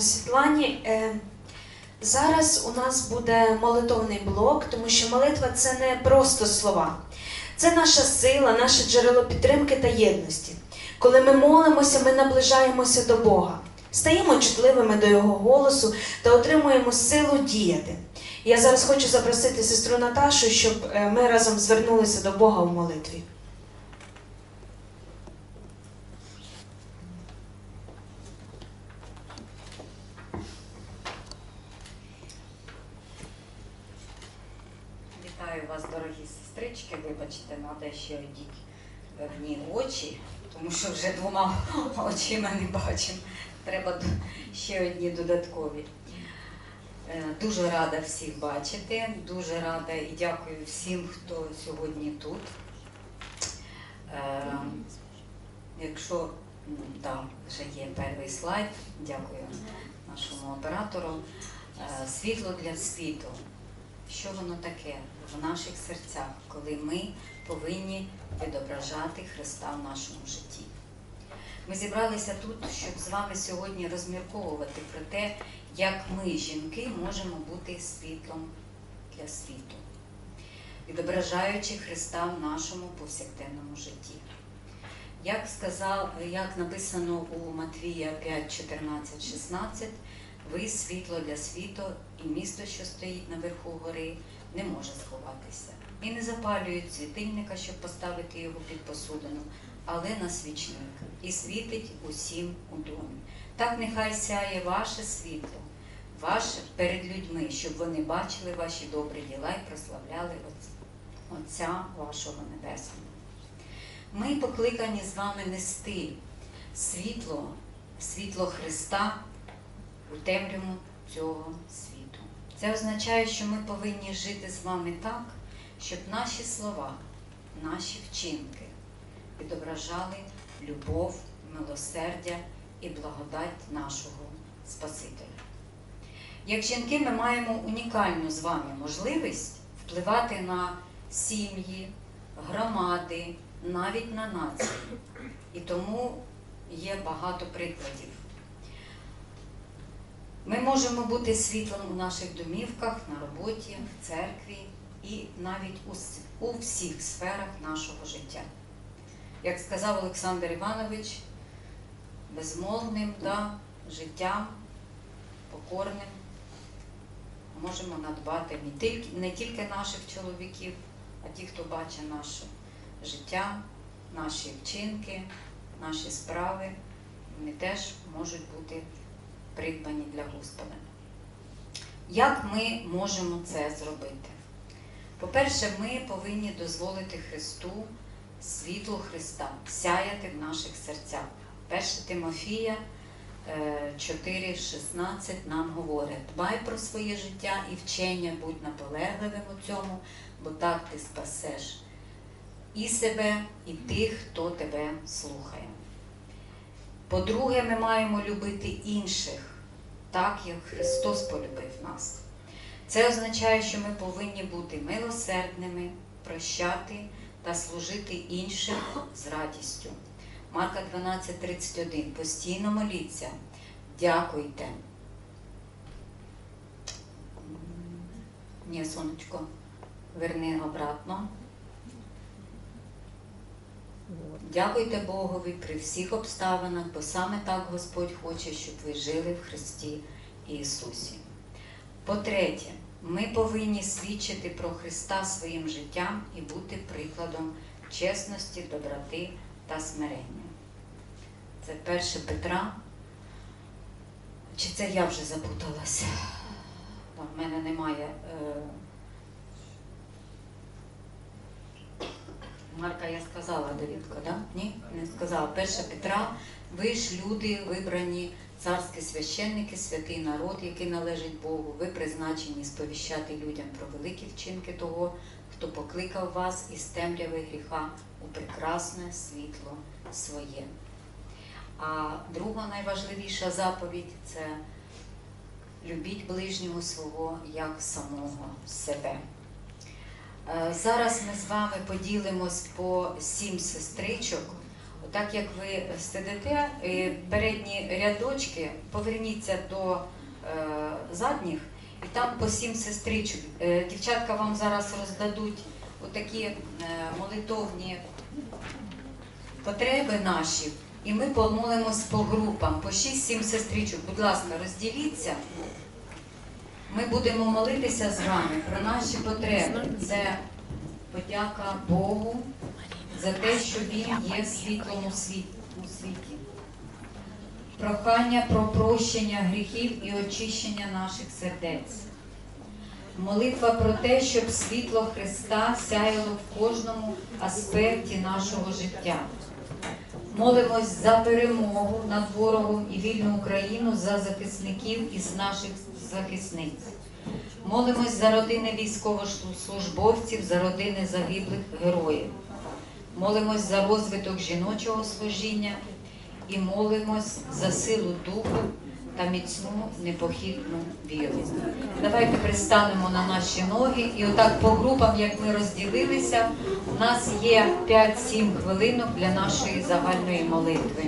Світлані, е, зараз у нас буде молитовний блок, тому що молитва це не просто слова, це наша сила, наше джерело підтримки та єдності. Коли ми молимося, ми наближаємося до Бога, стаємо чутливими до Його голосу та отримуємо силу діяти. Я зараз хочу запросити сестру Наташу, щоб е, ми разом звернулися до Бога в молитві. Вітаю вас, дорогі сестрички. Вибачте, треба ще одіть одні очі, тому що вже двома очима не бачимо. Треба ще одні додаткові. Е, Дуже рада всіх бачити, дуже рада і дякую всім, хто сьогодні тут. Е, Якщо м, да, вже є перший слайд, дякую нашому оператору. Е, Світло для світу. Що воно таке в наших серцях, коли ми повинні відображати Христа в нашому житті? Ми зібралися тут, щоб з вами сьогодні розмірковувати про те, як ми, жінки, можемо бути світлом для світу, відображаючи Христа в нашому повсякденному житті. Як сказав, як написано у Матвія 5, 14, 16, ви світло для світу, і місто, що стоїть наверху гори, не може сховатися. І не запалюють світильника, щоб поставити його під посудину, але на свічник, і світить усім у домі. Так нехай сяє ваше світло, ваше перед людьми, щоб вони бачили ваші добрі діла і прославляли Отця- вашого Небесного. Ми покликані з вами нести світло, світло Христа у темряву цього світу. Це означає, що ми повинні жити з вами так, щоб наші слова, наші вчинки відображали любов, милосердя і благодать нашого Спасителя. Як жінки, ми маємо унікальну з вами можливість впливати на сім'ї, громади, навіть на нації. І тому є багато прикладів. Ми можемо бути світлом у наших домівках, на роботі, в церкві і навіть у, всіх сферах нашого життя. Як сказав Олександр Іванович, безмовним да, життям, покорним можемо надбати не тільки, не тільки наших чоловіків, а ті, хто бачить наше життя, наші вчинки, наші справи, вони теж можуть бути придбані для Господа. Як ми можемо це зробити? По-перше, ми повинні дозволити Христу, світлу Христа, сяяти в наших серцях. 1 Тимофія е, 4,16 нам говорить: дбай про своє життя і вчення, будь наполегливим у цьому, бо так ти спасеш і себе, і тих, хто тебе слухає. По-друге, ми маємо любити інших, так як Христос полюбив нас. Це означає, що ми повинні бути милосердними, прощати та служити іншим з радістю. Марка 12:31. Постійно моліться, дякуйте. Ні, сонечко, верни обратно. Дякуйте Богові при всіх обставинах, бо саме так Господь хоче, щоб ви жили в Христі Ісусі. По-третє, ми повинні свідчити про Христа своїм життям і бути прикладом чесності, доброти та смирення. Це 1 Петра. Чи це я вже запуталася? В мене немає. Е... Марка, я сказала, Давідко, да? Ні? Не сказала. 1 Петра, ви ж люди, вибрані царські священники, святий народ, який належить Богу. Ви призначені сповіщати людям про великі вчинки того, хто покликав вас із темряви гріха у прекрасне світло своє. А друга найважливіша заповідь це любіть ближнього свого як самого себе. Е, Зараз ми з вами поділимось по сім сестричок. так як ви сидите, е, передні рядочки, поверніться до е, задніх, і там по сім сестричок. Дівчатка вам зараз роздадуть отакі молитовні потреби наші, і ми помолимось по групам, по 6-7 сестричок. Будь ласка, розділіться. Ми будемо молитися з вами про наші потреби. Це подяка Богу за те, що Він є світлом у світі. Прохання про прощення гріхів і очищення наших сердець. Молитва про те, щоб світло Христа сяяло в кожному аспекті нашого життя. Молимось за перемогу над ворогом і вільну Україну за захисників із наших захисниць. Молимось за родини військовослужбовців, за родини загиблих героїв. Молимось за розвиток жіночого служіння і молимось за силу духу та міцну непохитну віру. Давайте пристанемо на наші ноги і отак по групам, як ми розділилися, у нас є 5-7 хвилинок для нашої загальної молитви.